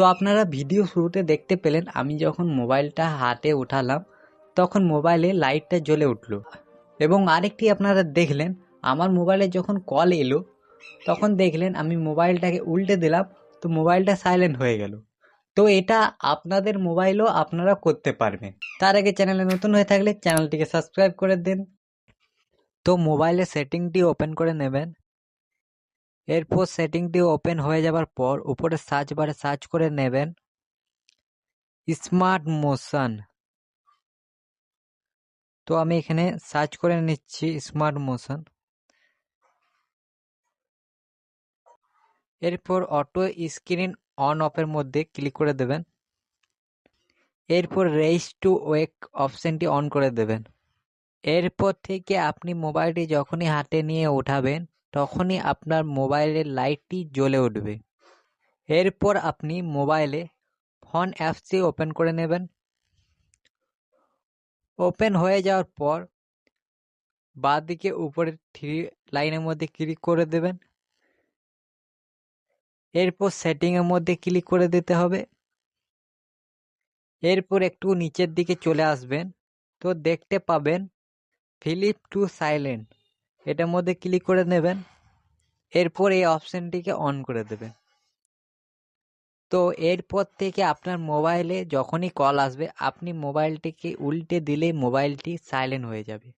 তো আপনারা ভিডিও শুরুতে দেখতে পেলেন আমি যখন মোবাইলটা হাতে উঠালাম, তখন মোবাইলে লাইটটা জ্বলে উঠল। এবং আরেকটি আপনারা দেখলেন, আমার মোবাইলে যখন কল এলো, তখন দেখলেন আমি মোবাইলটাকে উল্টে দিলাম, তো মোবাইলটা সাইলেন্ট হয়ে গেল। তো এটা আপনাদের মোবাইলও আপনারা করতে পারবেন। তার আগে চ্যানেলে নতুন হয়ে থাকলে চ্যানেলটিকে সাবস্ক্রাইব করে দিন। তো মোবাইলের সেটিংটি ওপেন করে নেবেন। এরপর সেটিংটি ওপেন হয়ে যাবার পর উপরে সার্চ বারে সার্চ করে নেবেন স্মার্ট মোশন তো আমি এখানে সার্চ করে নিচ্ছি স্মার্ট মোশন এরপর অটো স্ক্রিন অন অফের মধ্যে ক্লিক করে দেবেন। এরপর রেইস টু ওয়েক অপশানটি অন করে দেবেন। এরপর থেকে আপনি মোবাইলটি যখনই হাতে নিয়ে উঠাবেন তখনই আপনার মোবাইলের লাইটটি জ্বলে উঠবে। এরপর আপনি মোবাইলে ফোন অ্যাপসটি ওপেন করে নেবেন। ওপেন হয়ে যাওয়ার পর বাঁদিকে উপরে থ্রি লাইনের মধ্যে ক্লিক করে দেবেন। এরপর সেটিংয়ের মধ্যে ক্লিক করে দিতে হবে। এরপর একটু নিচের দিকে চলে আসবেন। তো দেখতে পাবেন ফিলিপ টু সাইলেন্ট। এটার মধ্যে ক্লিক করে নেবেন। এরপর এই অপশানটিকে অন করে দেবেন। তো এরপর থেকে আপনার মোবাইলে যখনই কল আসবে, আপনি মোবাইলটিকে উল্টে দিলে মোবাইলটি সাইলেন্ট হয়ে যাবে।